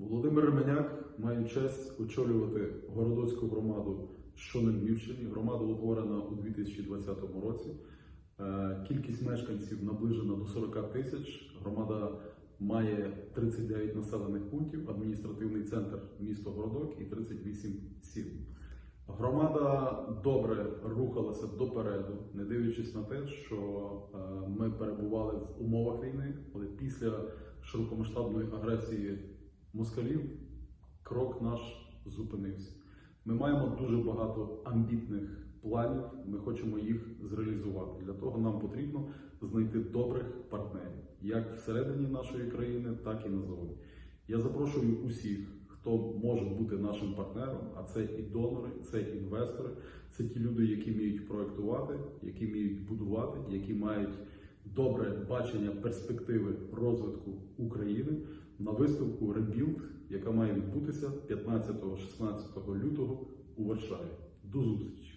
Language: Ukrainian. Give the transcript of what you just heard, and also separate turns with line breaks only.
Володимир Ременяк має честь очолювати Городоцьку громаду, що на Львівщині. Громада утворена у 2020 році. Е, Кількість мешканців наближена до 40 тисяч. Громада має 39 населених пунктів, адміністративний центр місто Городок і 38 сіл. Громада добре рухалася допереду, не дивлячись на те, що е, ми перебували в умовах війни, але після широкомасштабної агресії москалів крок наш зупинився. Ми маємо дуже багато амбітних планів. Ми хочемо їх зреалізувати. Для того нам потрібно знайти добрих партнерів, як всередині нашої країни, так і назовні. Я запрошую усіх, хто може бути нашим партнером, а це і донори, це інвестори, це ті люди, які вміють проектувати, які вміють будувати, які мають добре бачення перспективи розвитку України на виставку Rebuild, яка має відбутися 15-16 лютого у Варшаві. До зустрічі!